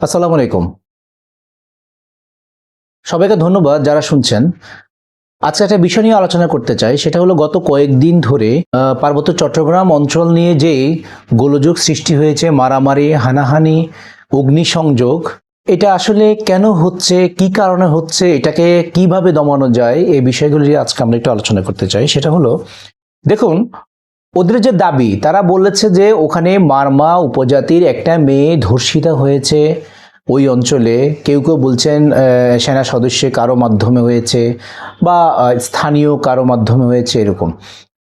আসসালামু আলাইকুম। সবাইকে ধন্যবাদ যারা শুনছেন। আজকে একটা বিষয় নিয়ে আলোচনা করতে চাই, সেটা হলো গত কয়েকদিন ধরে পার্বত্য চট্টগ্রাম অঞ্চল নিয়ে যে গোলযোগ সৃষ্টি হয়েছে, মারামারি, হানাহানি, অগ্নিসংযোগ, এটা আসলে কেন হচ্ছে, কি কারণে হচ্ছে, এটাকে কীভাবে দমানো যায়, এই বিষয়গুলো আজকে আমরা একটু আলোচনা করতে চাই। সেটা হলো, দেখুন ওদের যে দাবি, তারা বলেছে যে ওখানে মারমা উপজাতির একটা মেয়ে ধর্ষিতা হয়েছে ওই অঞ্চলে। কেউ কেউ বলছেন সেনা সদস্য কারও মাধ্যমে হয়েছে বা স্থানীয় কারও মাধ্যমে হয়েছে এরকম।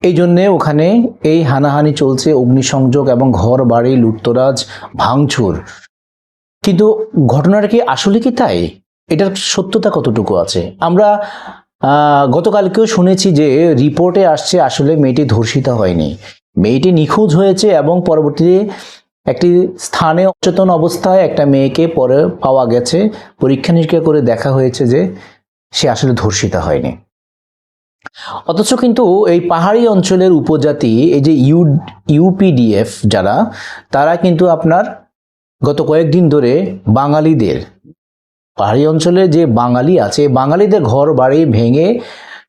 এই জন্যে ওখানে এই হানাহানি চলছে, অগ্নিসংযোগ এবং ঘর বাড়ি লুটতরাজ, ভাঙচুর। কিন্তু ঘটনাটা কি আসলে কি তাই? এটার সত্যতা কতটুকু আছে? আমরা গতকালকেও শুনেছি যে রিপোর্টে আসছে আসলে মেয়েটি ধর্ষিতা হয়নি। মেয়েটি নিখোঁজ হয়েছে এবং পরবর্তীতে একটি স্থানে অচেতন অবস্থায় একটা মেয়েকে পরে পাওয়া গেছে। পরীক্ষা নিরীক্ষা করে দেখা হয়েছে যে সে আসলে ধর্ষিতা হয়নি। অথচ কিন্তু এই পাহাড়ি অঞ্চলের উপজাতি, এই যে ইউ, ইউপিডিএফ যারা, তারা কিন্তু আপনার গত কয়েকদিন ধরে বাঙালিদের পাহাড়ি অঞ্চলে যে বাঙালি আছে, বাঙালিদের ঘর বাড়ি ভেঙে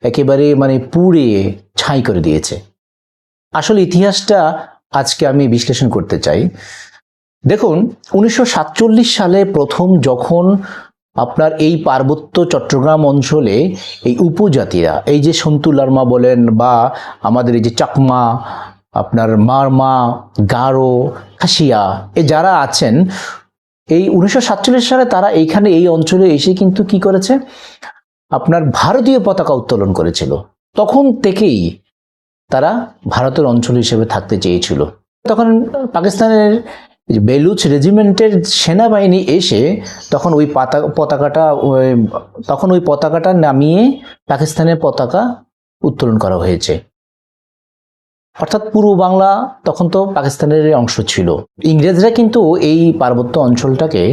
একেবারে মানে পুড়ে ছাই করে দিয়েছে। আসল ইতিহাসটা আজকে আমি বিশ্লেষণ করতে চাই। দেখুন, উনিশশো সাতচল্লিশ সালে প্রথম যখন আপনার এই পার্বত্য চট্টগ্রাম অঞ্চলে এই উপজাতিরা, এই যে সন্তু লার্মা বলেন বা আমাদের এই যে চাকমা, আপনার মারমা, গারো, খাসিয়া, এ যারা আছেন এই উনিশশো সাতচল্লিশ সালে তারা এইখানে এই অঞ্চলে এসে কিন্তু কি করেছে? আপনার ভারতীয় পতাকা উত্তোলন করেছিল। তখন থেকেই তারা ভারতের অঞ্চল হিসেবে থাকতে চেয়েছিল। তখন পাকিস্তানের বেলুচ রেজিমেন্টের সেনাবাহিনী এসে তখন ওই পাতা, পতাকাটা তখন ওই পতাকাটা নামিয়ে পাকিস্তানের পতাকা উত্তোলন করা হয়েছে। অর্থাৎ পূর্ব বাংলা তখন তো পাকিস্তানের অংশ ছিল। ইংরেজরা কিন্তু এই পার্বত্য অঞ্চলটাকে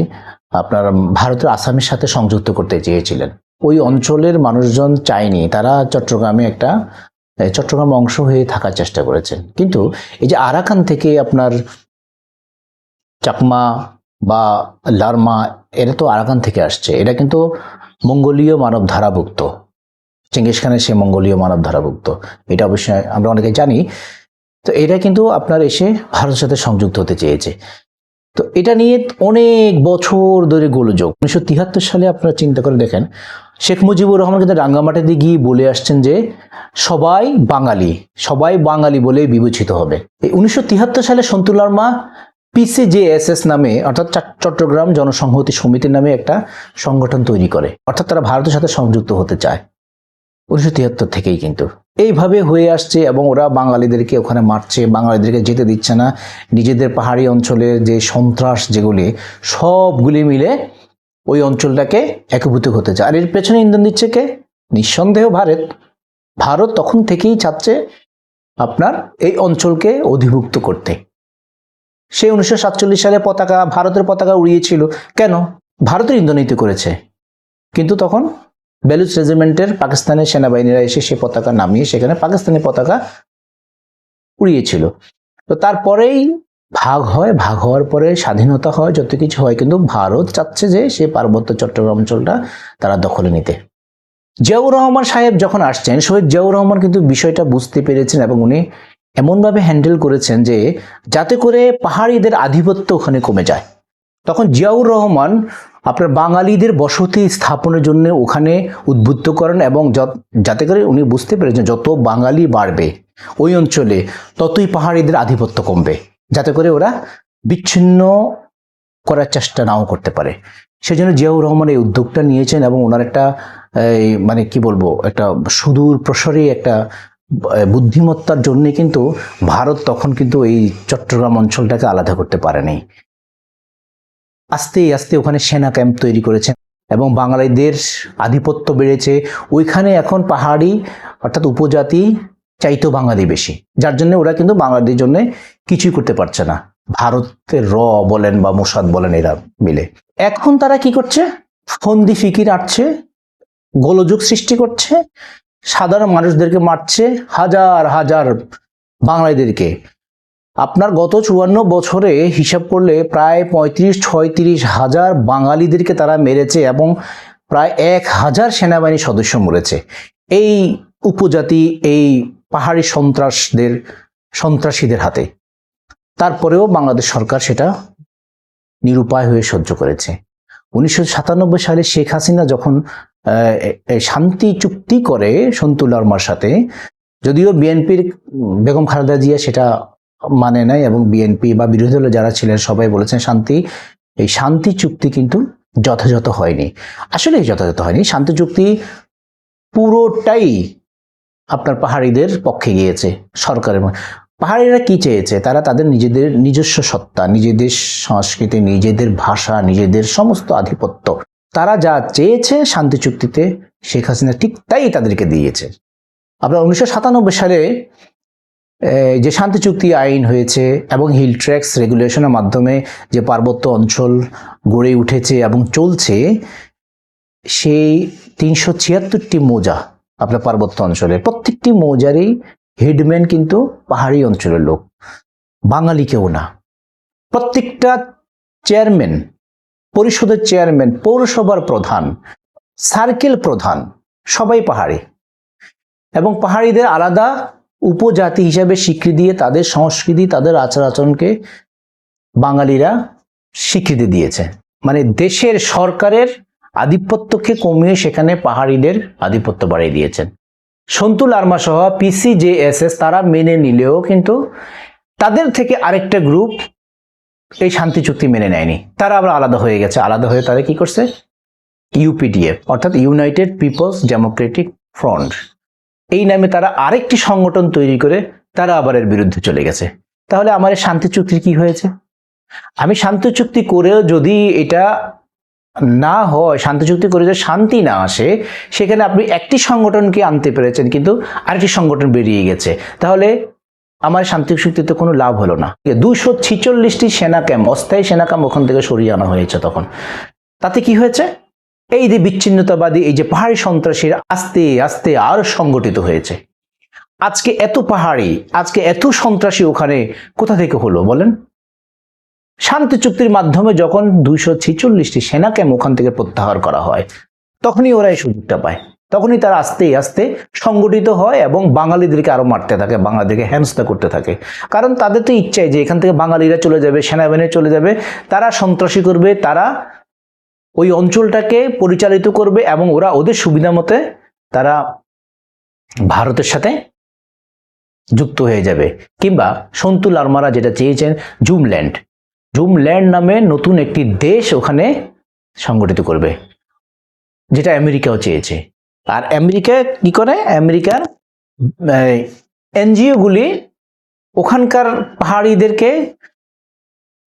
আপনার ভারতের আসামের সাথে সংযুক্ত করতে চেয়েছিলেন। ওই অঞ্চলের মানুষজন চায়নি, তারা চট্টগ্রামে একটা চট্টগ্রাম অংশ হয়ে থাকার চেষ্টা করেছেন। কিন্তু এই যে আরাকান থেকে আপনার চাকমা বা লারমা, এরা তো আরাকান থেকে আসছে। এটা কিন্তু মঙ্গোলীয় মানব ধারাভুক্ত চেঙ্গিস খানের সে মঙ্গোলীয় মানব ধারাভুক্ত। এটা অবশ্যই আমরা অনেকে জানি। তো এটা কিন্তু আপনার এসে ভারতের সাথে সংযুক্ত হতে চেয়েছে। তো এটা নিয়ে অনেক বছর ধরে গোলযোগ। উনিশশো তিয়াত্তর সালে আপনারা চিন্তা করে দেখেন, শেখ মুজিবুর রহমান কিন্তু রাঙ্গামাটিতে গিয়ে বলে আসছেন যে, সবাই বাঙালি সবাই বাঙালি বলে বিবেচিত হবে। এই উনিশশো তিয়াত্তর সালে সন্তুলার মা পিসিজেএসএস নামে, অর্থাৎ চট্টগ্রাম জনসংহতি সমিতি নামে একটা সংগঠন তৈরি করে। অর্থাৎ তারা ভারতের সাথে সংযুক্ত হতে চায়। উনিশশো তিয়াত্তর থেকেই কিন্তু। এইভাবে হয়ে আসছে এবং ওরা বাঙালিদেরকে ওখানে মারছে, বাঙালিদেরকে যেতে দিচ্ছে না। নিজেদের পাহাড়ি অঞ্চলের যে সন্ত্রাস যেগুলি, সবগুলি মিলে ওই অঞ্চলটাকে একীভূত হতে চায়। আর এর পেছনে ইন্ধন দিচ্ছে কে? নিঃসন্দেহ ভারত। ভারত তখন থেকেই চাচ্ছে আপনার এই অঞ্চলকে অধিভুক্ত করতে। সে উনিশশো সাতচল্লিশ সালে পতাকা, ভারতের পতাকা উড়িয়েছিল। কেন? ভারতের ইন্ধনীতি করেছে। কিন্তু তখন বেলুচ রেজিমেন্টের পাকিস্তানের সেনাবাহিনীরা এসে সে পতাকা নামিয়ে সেখানে পাকিস্তানি পতাকা উড়িয়েছিল। তো তারপরেই ভাগ হয়, ভাগ হওয়ার পরে স্বাধীনতা হয়, যত কিছু হয়, কিন্তু ভারত চাচ্ছে যে সে পার্বত্য চট্টগ্রাম অঞ্চলটা তারা দখলে নিতে। জিয়াউর রহমান সাহেব যখন আসছেন, শহীদ জিয়াউর রহমান কিন্তু বিষয়টা বুঝতে পেরেছেন এবং উনি এমনভাবে হ্যান্ডেল করেছেন যে যাতে করে পাহাড়িদের আধিপত্য ওখানে কমে যায়। তখন জিয়াউর রহমান আপনার বাঙালিদের বসতি স্থাপনের জন্য ওখানে উদ্বুদ্ধ করেন এবং যাতে করে উনি বুঝতে পেরেছেন যত বাঙালি বাড়বে ওই অঞ্চলে ততই পাহাড়িদের আধিপত্য কমবে, যাতে করে ওরা বিচ্ছিন্ন করার চেষ্টা নাও করতে পারে। সেজন্য জিয়াউর রহমান এই উদ্যোগটা নিয়েছেন এবং ওনার একটা মানে কি বলব, একটা সুদূর প্রসারী একটা বুদ্ধিমত্তার জন্যে কিন্তু ভারত তখন কিন্তু এই চট্টগ্রাম অঞ্চলটাকে আলাদা করতে পারেনি। আস্তে আস্তে ওখানে সেনা ক্যাম্প তৈরি করেছেন এবং বাঙালিদের আধিপত্য বেড়েছে। ওইখানে এখন পাহাড়ি অর্থাৎ উপজাতি চাইতো বাঙালি বেশি। যার জন্য ওরা কিন্তু বাঙালিদের জন্য কিছুই করতে পারছে না। ভারতের র বলেন বা মোসাদ বলেন এরা মিলে। এখন তারা কি করছে? ফন্দি ফিকির আটছে গোলযোগ সৃষ্টি করছে, সাধারণ মানুষদেরকে মারছে, হাজার হাজার বাঙালিদেরকে। আপনার গত চুয়ান্ন বছরে হিসাব করলে প্রায় পঁয়ত্রিশ, ছয়ত্রিশ হাজার বাঙালিদেরকে তারা মেরেছে এবং প্রায় এক হাজার সেনাবাহিনী সদস্য মরেছে। এই উপজাতি, এই পাহাড়ি সন্ত্রাসদের, সন্ত্রাসীদের হাতে। তারপরেও বাংলাদেশ সরকার সেটা নিরুপায় হয়ে সহ্য করেছে। উনিশশো সাতানব্বই সালে শেখ হাসিনা যখন শান্তি চুক্তি করে সন্তুল লার্মার সাথে, যদিও বিএনপির বেগম খালেদা জিয়া সেটা মানে নাই এবং বিএনপি বা বিরোধী দলে যারা ছিলেন সবাই বলেছেন শান্তি, এই শান্তি চুক্তি কিন্তু যথাযথ হয়নি। আসলে যথাযথ হয়নি। শান্তি চুক্তি পুরোটাই আপনার পাহাড়িদের পক্ষে গিয়েছে সরকারের পাহাড়িরা কি চেয়েছে? তারা তাদের নিজেদের নিজস্ব সত্তা, নিজেদের সংস্কৃতি, নিজেদের ভাষা, নিজেদের সমস্ত আধিপত্য। তারা যা চেয়েছে শান্তি চুক্তিতে, শেখ হাসিনা ঠিক তাই তাদেরকে দিয়েছে। আপনার উনিশশো সাতানব্বই সালে যে শান্তি চুক্তি আইন হয়েছে এবং হিল ট্র্যাক্স রেগুলেশনের মাধ্যমে যে পার্বত্য অঞ্চল গড়ে উঠেছে এবং চলছে, সেই তিনশো ছিয়াত্তরটি মৌজা আপনার পার্বত্য অঞ্চলে প্রত্যেকটি মৌজারই হেডম্যান কিন্তু পাহাড়ি অঞ্চলের লোক, বাঙালি কেউ না। প্রত্যেকটা চেয়ারম্যান, পরিষদের চেয়ারম্যান, পৌরসভার প্রধান, সার্কেল প্রধান, সবাই পাহাড়ি। এবং পাহাড়িদের আলাদা উপজাতি হিসাবে স্বীকৃতি দিয়ে তাদের সংস্কৃতি, তাদের আচার আচরণকে বাঙালিরা স্বীকৃতি দিয়েছে। মানে দেশের সরকারের আধিপত্যকে কমিয়ে সেখানে পাহাড়িদের আধিপত্য বাড়িয়ে দিয়েছেন। সন্তু আর্মা সহ পিসিজেএসএস তারা মেনে নিলেও কিন্তু তাদের থেকে আরেকটা গ্রুপ এই শান্তি চুক্তি মেনে নেয়নি। তারা আবার আলাদা হয়ে গেছে। আলাদা হয়ে তারা কি করছে? ইউপিডিএফ অর্থাৎ ইউনাইটেড পিপলস ডেমোক্রেটিক ফ্রন্ট এই নামে তারা আরেকটি সংগঠন তৈরি করে তারা আবার এর বিরুদ্ধে চলে গেছে। তাহলে আমার শান্তি চুক্তির কি হয়েছে? আমি শান্তি চুক্তি করেও যদি এটা না হয়, শান্তি চুক্তি করে যে শান্তি না আসে, সেখানে আপনি একটি সংগঠনকে আনতে পেরেছেন, কিন্তু আরেকটি সংগঠন বেরিয়ে গেছে। তাহলে আমার শান্তি চুক্তিতে কোনো লাভ হলো না। দুশো ছিচল্লিশটি সেনা ক্যাম্প, অস্থায়ী সেনা ক্যাম্প ওখান থেকে সরিয়ে আনা হয়েছে তখন। তাতে কি হয়েছে? এই যে বিচ্ছিন্নতাবাদী, এই যে পাহাড়ি সন্ত্রাসীরা আস্তে আস্তে আরও সংগঠিত হয়েছে। আজকে এত পাহাড়ি, আজকে এত সন্ত্রাসী ওখানে কোথা থেকে হলো বলেন? শান্তি চুক্তির মাধ্যমে যখন দুইশো ছিচল্লিশটি সেনা ক্যাম্প ওখান থেকে প্রত্যাহার করা হয়, তখনই ওরা এই সুযোগটা পায়। তখনই তারা আস্তে আস্তে সংগঠিত হয় এবং বাঙালিদেরকে আরও মারতে থাকে, বাঙালিদেরকে হেনস্থা করতে থাকে। কারণ তাদের তো ইচ্ছাই যে এখান থেকে বাঙালিরা চলে যাবে, সেনাবাহিনী চলে যাবে, তারা সন্ত্রাসী করবে, তারা ওই অঞ্চলটাকে পরিচালিত করবে এবং ওরা ওদের সুবিধা মতে তারা ভারতের সাথে যুক্ত হয়ে যাবে। কিংবা সন্তু আর্মারা যেটা চেয়েছেন, জুমল্যান্ড। জুমল্যান্ড নামে নতুন একটি দেশ ওখানে সংগঠিত করবে, যেটা আমেরিকাও চেয়েছে। আর আমেরিকা কি করে? আমেরিকার এনজিওগুলি ওখানকার পাহাড়িদেরকে,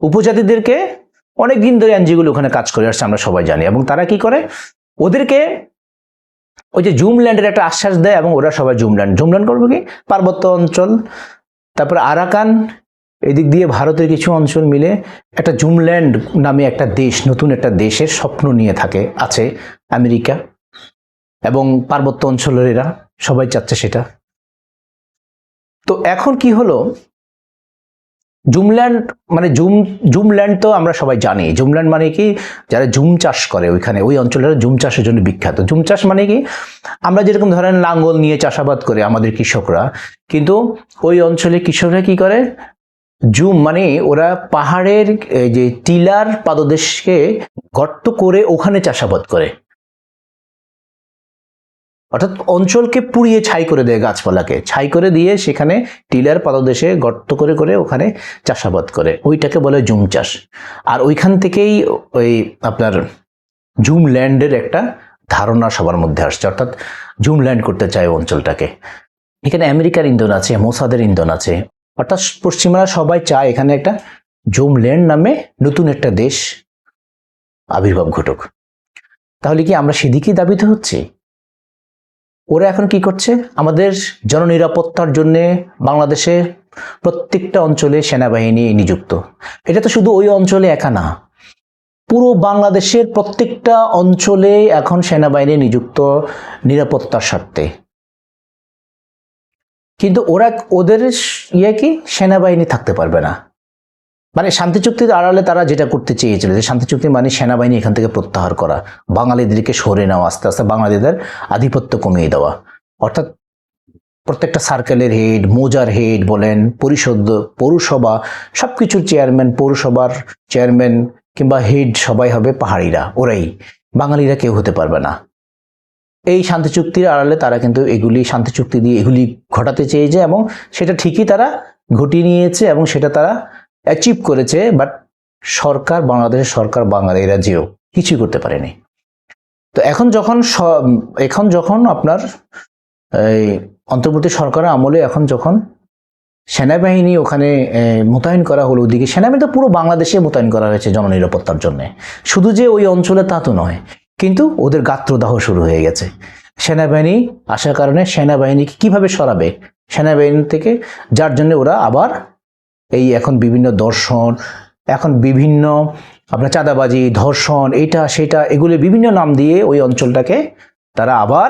উপজাতিদেরকে অনেক দিন ধরে এনজিওগুলো ওখানে কাজ করে আসছে, আমরা সবাই জানি। এবং তারা কি করে? ওদেরকে ওই যে জুমল্যান্ডের একটা আশ্বাস দেয় এবং ওরা সবাই জুমল্যান্ড। জুমল্যান্ড করবে কি? পার্বত্য অঞ্চল, তারপর আরাকান, এদিক দিয়ে ভারতের কিছু অঞ্চল মিলে একটা জুমল্যান্ড নামে একটা দেশ, নতুন একটা দেশের স্বপ্ন নিয়ে থাকে, আছে আমেরিকা। এবং পার্বত্য অঞ্চলের এরা সবাই চাচ্ছে সেটা। তো এখন কি হলো? জুমল্যান্ড মানে জুম, জুমল্যান্ড তো আমরা সবাই জানি। জুমল্যান্ড মানে কি? যারা জুম চাষ করে ওইখানে, ওই অঞ্চলের জুম চাষের জন্য বিখ্যাত। জুম চাষ মানে কি? আমরা যেরকম ধরেন লাঙ্গল নিয়ে চাষাবাদ করে আমাদের কৃষকরা, কিন্তু ওই অঞ্চলে কৃষকরা কি করে? জুম মানে ওরা পাহাড়ের যে টিলার পাদদেশকে গর্ত করে ওখানে চাষাবাদ করে। অর্থাৎ অঞ্চলকে পুড়িয়ে ছাই করে দেয় গাছপালাকে। ছাই করে দিয়ে সেখানে টিলার পাদদেশে গর্ত করে করে ওখানে চাষাবাদ করে। ওইটাকে বলে জুম চাষ। আর ওইখান থেকেই ওই আপনার জুম ল্যান্ডের একটা ধারণা সবার মধ্যে আসছে। অর্থাৎ জুম ল্যান্ড করতে চায় অঞ্চলটাকে। এখানে আমেরিকার ইন্ধন আছে, মোসাদের ইন্ধন আছে। অর্থাৎ পশ্চিমারা সবাই চায় এখানে একটা জুম ল্যান্ড নামে নতুন একটা দেশ আবির্ভাব ঘটুক। তাহলে কি আমরা সেদিকেই দাবিত হচ্ছি? ওরা এখন কি করছে? আমাদের জননিরাপত্তার জন্যে বাংলাদেশের প্রত্যেকটা অঞ্চলে সেনাবাহিনী নিযুক্ত। এটা তো শুধু ওই অঞ্চলে একা না। পুরো বাংলাদেশের প্রত্যেকটা অঞ্চলে এখন সেনাবাহিনী নিযুক্ত নিরাপত্তার স্বার্থে। কিন্তু ওরা, ওদের ইয়ে কি? সেনাবাহিনী থাকতে পারবে না। মানে শান্তি চুক্তির আড়ালে তারা যেটা করতে চেয়েছিল, যে শান্তি চুক্তি মানে সেনাবাহিনী এখান থেকে প্রত্যাহার করা, বাঙালিদেরকে সরে নেওয়া, আস্তে আস্তে বাঙালিদের আধিপত্য কমিয়ে দেওয়া। অর্থাৎ প্রত্যেকটা সার্কেলের হেড মোজার হেড বলেন, পরিষদ, পৌরসভা সব কিছুর চেয়ারম্যান পৌরসভার চেয়ারম্যান কিংবা হেড সবাই হবে পাহাড়িরা, ওরাই। বাঙালিরা কেউ হতে পারবে না। এই শান্তি চুক্তির আড়ালে তারা কিন্তু এগুলি, শান্তি চুক্তি দিয়ে এগুলি ঘটাতে চেয়েছে এবং সেটা ঠিকই তারা ঘটিয়ে নিয়েছে এবং সেটা তারা অ্যাচিভ করেছে বাট সরকার, বাংলাদেশের সরকার বাঙালিরা জিরো কিছুই করতে পারেনি। তো এখন যখন এখন যখন আপনার, এই অন্তর্বর্তী সরকারের আমলে এখন যখন সেনাবাহিনী ওখানে মোতায়েন করা হলো, ওদিকে সেনাবাহিনী তো পুরো বাংলাদেশে মোতায়েন করা হয়েছে জননিরাপত্তার জন্য। শুধু যে ওই অঞ্চলে তা তো নয়, কিন্তু ওদের গাত্রদাহ শুরু হয়ে গেছে। সেনাবাহিনী আসার কারণে সেনাবাহিনীকে কীভাবে সরাবে? সেনাবাহিনী থেকে যার জন্য ওরা আবার এই এখন বিভিন্ন দর্শন, এখন বিভিন্ন আপনার চাঁদাবাজি, ধর্ষণ, এটা, সেটা, এগুলো বিভিন্ন নাম দিয়ে ওই অঞ্চলটাকে তারা আবার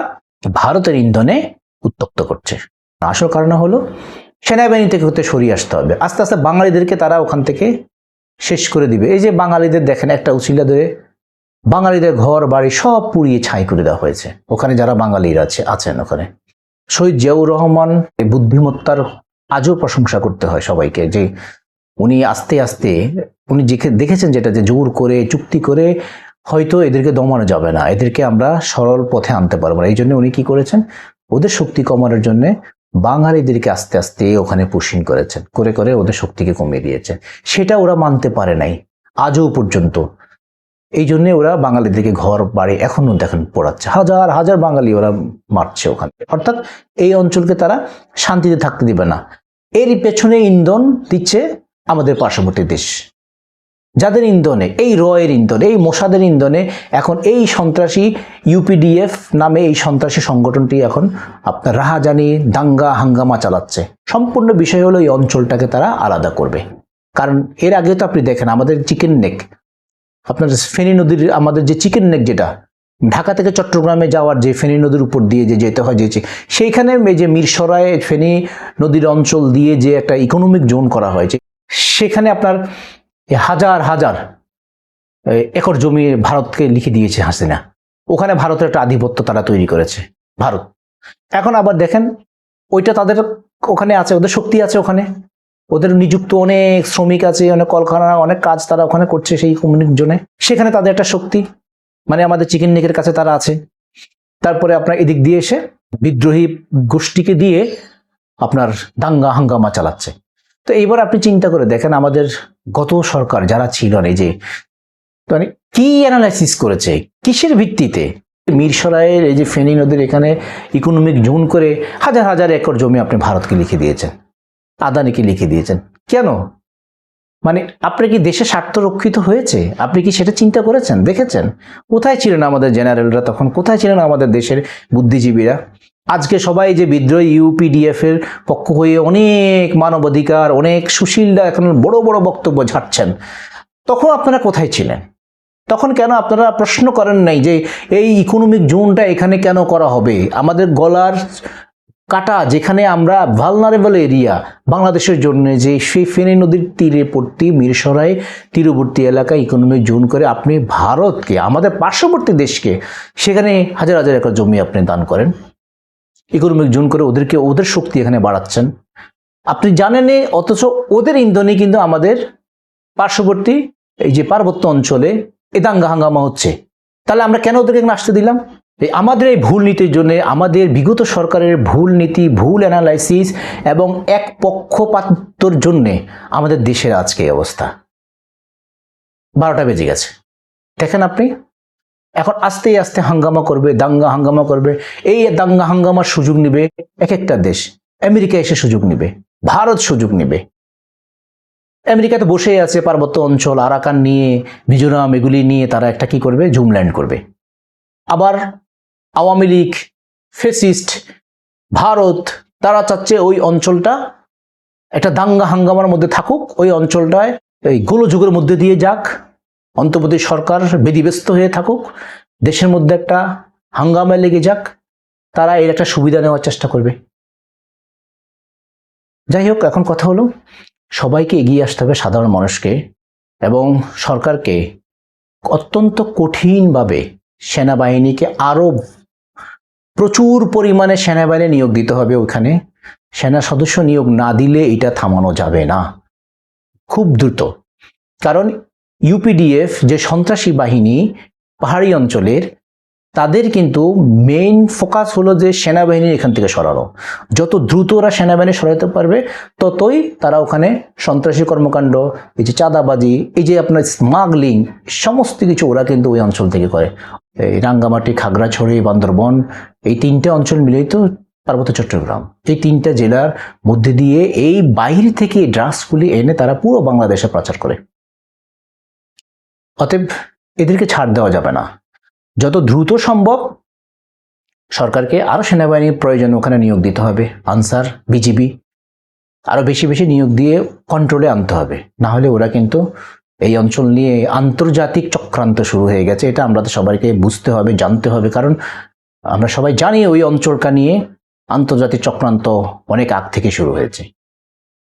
ভারতের ইন্ধনে উত্তপ্ত করছে। আসল কারণ হলো সেনাবাহিনী থেকে হতে সরিয়ে আসতে হবে। আস্তে আস্তে বাঙালিদেরকে তারা ওখান থেকে শেষ করে দিবে। এই যে বাঙালিদের দেখেন, একটা উচিলা ধরে বাঙালিদের ঘর, বাড়ি সব পুড়িয়ে ছাই করে দেওয়া হয়েছে। ওখানে যারা বাঙালিরা আছে, আছেন ওখানে। শহীদ জিয়াউর রহমান, এই বুদ্ধিমত্তার আজও প্রশংসা করতে হয় সবাইকে যে উনি আস্তে আস্তে, উনি দেখেছেন যেটা যে জোর করে, চুক্তি করে হয়তো এদেরকে দমানো যাবে না। এদেরকে আমরা সরল পথে আনতে পারব না। এই জন্য উনি কি করেছেন? ওদের শক্তি কমানোর জন্য বাঙালিদেরকে আস্তে আস্তে ওখানে পুষিন করেছেন। করে করে ওদের শক্তিকে কমিয়ে দিয়েছে। সেটা ওরা মানতে পারে নাই। আজও পর্যন্ত এই জন্যে ওরা বাঙালিদেরকে ঘর, বাড়ি এখনও দেখেন পড়াচ্ছে। হাজার হাজার বাঙালি ওরা মারছে ওখানে। অর্থাৎ এই অঞ্চলকে তারা শান্তিতে থাকতে দিবে না। এর পেছনে ইন্ধন দিচ্ছে আমাদের পার্শ্ববর্তী দেশ। যাদের ইন্ধনে, এই রয়ের ইন্ধনে, এই মোসাদের ইন্ধনে এখন এই সন্ত্রাসী ইউপিডিএফ নামে এই সন্ত্রাসী সংগঠনটি এখন আপনার রাহাজানি দাঙ্গা হাঙ্গামা চালাচ্ছে। সম্পূর্ণ বিষয় হলো এই অঞ্চলটাকে তারা আলাদা করবে। কারণ এর আগে তো আপনি দেখেন আমাদের চিকেন নেক আপনার ফেনী নদীর আমাদের যে চিকেন নেক যেটা, ঢাকা থেকে চট্টগ্রামে যাওয়ার যে ফেনী নদীর উপর দিয়ে যে যেতে হয় যে সেইখানে এই যে মিরসরায় ফেনী নদীর অঞ্চল দিয়ে যে একটা ইকোনমিক জোন করা হয়েছে সেখানে আপনার হাজার হাজার একর জমি ভারতকে লিখে দিয়েছে হাসিনা। ওখানে ভারতের একটা আধিপত্য তারা তৈরি করেছে, ভারত। এখন আবার দেখেন, ওইটা তাদের ওখানে আছে, ওদের শক্তি আছে ওখানে। ওদের নিযুক্ত অনেক শ্রমিক আছে, অনেক কলকারখানা অনেক কাজ তারা ওখানে করছে সেই কমিউনিক জোনে সেখানে তাদের একটা শক্তি মানে আমাদের চিকেন নেকের কাছে তারা আছে। তারপরে আপনার এদিক দিয়ে এসে বিদ্রোহী গোষ্ঠীকে দিয়ে আপনার দাঙ্গা হাঙ্গামা চালাচ্ছে। তো এইবার আপনি চিন্তা করে দেখেন আমাদের গত সরকার যারা ছিলেন এই যে মানে কি অ্যানালাইসিস করেছে, কিসের ভিত্তিতে? মিরসরাইয়ের এই যে ফেনী নদীর এখানে ইকোনমিক জোন করে হাজার হাজার একর জমি আপনি ভারতকে লিখে দিয়েছেন। আদানিকে লিখে দিয়েছেন। কেন? মানে আপনি কি দেশে স্বার্থ রক্ষিত হয়েছে? আপনি কি সেটা চিন্তা করেছেন? দেখেছেন? কোথায় ছিলেন আমাদের জেনারেলরা তখন? কোথায় ছিলেন আমাদের দেশের বুদ্ধিজীবীরা? আজকে সবাই যে বিদ্রোহী ইউপিডিএফ এর পক্ষ হয়ে অনেক মানবাধিকার, অনেক সুশীলরা এখন বড় বড় বক্তব্য ঝাড়ছেন। তখন আপনারা কোথায় ছিলেন? তখন কেন আপনারা প্রশ্ন করেন নাই যে এই ইকোনমিক জোনটা এখানে কেন করা হবে? আমাদের গলার কাটা, যেখানে আমরা ভালনারেবল এরিয়া বাংলাদেশের জন্য যে সেই ফেনী নদীর তীরেপট্টি মিরসরাই তীরবর্তী এলাকা ইকোনমিক জোন করে আপনি ভারতকে, আমাদের পার্শ্ববর্তী দেশকে, সেখানে হাজার হাজার একর জমি আপনি দান করেন। ইকোনমিক জোন করে ওদেরকে, ওদের শক্তি এখানে বাড়াচ্ছেন। আপনি জানেন অথচ ওদের ইন্ধনে কিন্তু আমাদের পার্শ্ববর্তী, এই যে পার্বত্য অঞ্চলে এ দাঙ্গা হাঙ্গামা হচ্ছে। তাহলে আমরা কেন ওদেরকে এখানে আসতে দিলাম? এই আমাদের এই ভুল নীতির জন্য আমাদের বিগত সরকারের ভুল নীতি, ভুল অ্যানালাইসিস এবং এক পক্ষপাতর জন্যে আমাদের দেশের আজকে অবস্থা। বারোটা বেজে গেছে। দেখেন আপনি, এখন আস্তে আস্তে হাঙ্গামা করবে, দাঙ্গা হাঙ্গামা করবে। এই দাঙ্গা হাঙ্গামার সুযোগ নিবে এক একটা দেশ। আমেরিকা এসে সুযোগ নিবে, ভারত সুযোগ নিবে। আমেরিকাতে বসেই আছে পার্বত্য অঞ্চল, আরাকান নিয়ে, মিজোরাম, এগুলি নিয়ে তারা একটা কি করবে? জুমল্যান্ড করবে। আবার আওয়ামী লীগ, ফেসিস্ট, ভারত, তারা চাচ্ছে ওই অঞ্চলটা একটা দাঙ্গা হাঙ্গামার মধ্যে থাকুক, ওই অঞ্চলটায় এই গোলযুগের মধ্যে দিয়ে যাক। অন্তর্বর্তী সরকার বেদিব্যস্ত হয়ে থাকুক, দেশের মধ্যে একটা হাঙ্গামা লেগে যাক, তারা এর একটা সুবিধা নেওয়ার চেষ্টা করবে। যাই হোক, এখন কথা হলো, সবাইকে এগিয়ে আসতে হবে সাধারণ মানুষকে এবং সরকারকে অত্যন্ত কঠিনভাবে সেনাবাহিনীকে আরও প্রচুর পরিমাণে সেনাবাহিনী নিয়োগ দিতে হবে ওখানে। সেনা সদস্য নিয়োগ না দিলে এটা থামানো যাবে না। খুব দ্রুত। কারণ ইউপিডিএফ যে সন্ত্রাসী বাহিনী পাহাড়ি অঞ্চলের, তাদের কিন্তু মেইন ফোকাস হলো যে সেনাবাহিনী এখান থেকে সরানো। যত দ্রুত ওরা সেনাবাহিনী সরাতে পারবে, ততই তারা ওখানে সন্ত্রাসী কর্মকাণ্ড, এই যে চাঁদাবাজি, এই যে আপনার স্মাগলিং সমস্ত কিছু ওরা কিন্তু ওই অঞ্চল থেকে করে। এই রাঙ্গামাটি, খাগড়াছড়ি, বান্দরবন, এই তিনটে অঞ্চল মিলেই তো পার্বত্য চট্টগ্রাম। এই তিনটা জেলার মধ্যে দিয়ে এই বাইরে থেকে ড্রাগসগুলি এনে তারা পুরো বাংলাদেশে প্রচার করে। অতএব এদেরকে ছাড় দেওয়া যাবে না। যত দ্রুত সম্ভব সরকারকে আরও সেনাবাহিনীর প্রয়োজন, ওখানে নিয়োগ দিতে হবে। আনসার, বিজিবি, আরও বেশি বেশি নিয়োগ দিয়ে কন্ট্রোলে আনতে হবে। না হলে ওরা কিন্তু এই অঞ্চল নিয়ে আন্তর্জাতিক চক্রান্ত শুরু হয়ে গেছে। এটা আমরা তো সবাইকে বুঝতে হবে, জানতে হবে। কারণ আমরা সবাই জানি ওই অঞ্চলটা নিয়ে আন্তর্জাতিক চক্রান্ত অনেক আগ থেকে শুরু হয়েছে।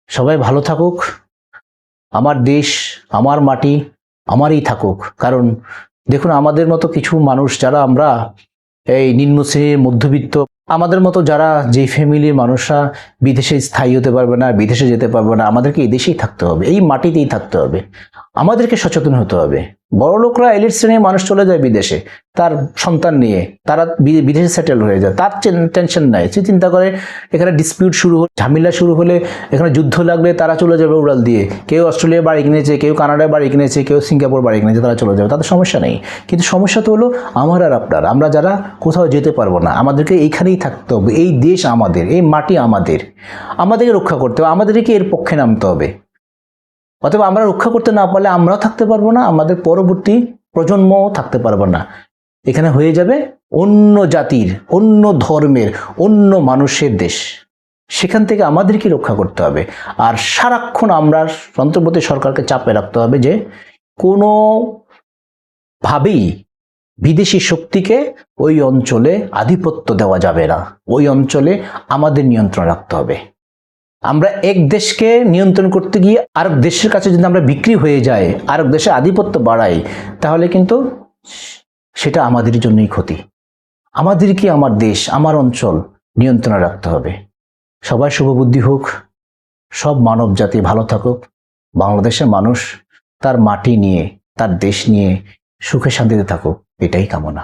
সবাই ভালো থাকুক। আমার দেশ, আমার মাটি, আমারই থাকুক। কারণ দেখুন, আমাদের মতো কিছু মানুষ যারা আমরা এই নিম্ন শ্রেণির মধ্যবিত্ত আমাদের মতো যারা যে ফ্যামিলির মানুষরা বিদেশে স্থায়ী হতে পারবে না, বিদেশে যেতে পারবে না, আমাদেরকে এই দেশেই থাকতে হবে, এই মাটিতেই থাকতে হবে। আমাদেরকে সচেতন হতে হবে। বড় লোকরা এলিট শ্রেণির মানুষ চলে যায় বিদেশে, তার সন্তান নিয়ে, তারা বিদেশে সেটেল হয়ে যায়। তার টেনশন নাই। সে চিন্তা করে, এখানে ডিসপিউট শুরু হলে, ঝামেলা শুরু হলে, এখানে যুদ্ধ লাগলে তারা চলে যাবে উড়াল দিয়ে। কেউ অস্ট্রেলিয়া বাড়ি কিনেছে, কেউ কানাডায় বাড়ি কিনেছে, কেউ সিঙ্গাপুর বাড়ি কিনেছে, তারা চলে যাবে। তাদের সমস্যা নেই। কিন্তু সমস্যা তো হলো, আমার আর আপনার। আমরা যারা, কোথাও যেতে পারব না। আমাদেরকে এইখানেই থাকতে হবে। এই দেশ আমাদের, এই মাটি আমাদের। আমাদেরকে রক্ষা করতে হবে। আমাদেরকে এর পক্ষে নামতে হবে। অতএব আমরা রক্ষা করতে না পারলে আমরাও থাকতে পারব না, আমাদের পরবর্তী প্রজন্মও থাকতে পারব না। এখানে হয়ে যাবে অন্য জাতির, অন্য ধর্মের, অন্য মানুষের দেশ। সেখান থেকে আমাদেরকে রক্ষা করতে হবে। আর সারাক্ষণ আমরা অন্তর্বর্তী সরকারকে চাপে রাখতে হবে যে কোনো ভাবেই বিদেশি শক্তিকে ওই অঞ্চলে আধিপত্য দেওয়া যাবে না। ওই অঞ্চলে আমাদের নিয়ন্ত্রণ রাখতে হবে। আমরা এক দেশকে নিয়ন্ত্রণ করতে গিয়ে আরেক দেশের কাছে যদি আমরা বিক্রি হয়ে যাই আরেক দেশে আধিপত্য বাড়াই, তাহলে কিন্তু সেটা আমাদের জন্যই ক্ষতি। আমাদেরকে আমার দেশ, আমার অঞ্চল নিয়ন্ত্রণে রাখতে হবে। সবার শুভবুদ্ধি হোক, সব মানব জাতি ভালো থাকুক, বাংলাদেশের মানুষ তার মাটি নিয়ে, তার দেশ নিয়ে সুখে শান্তিতে থাকুক, এটাই কামনা।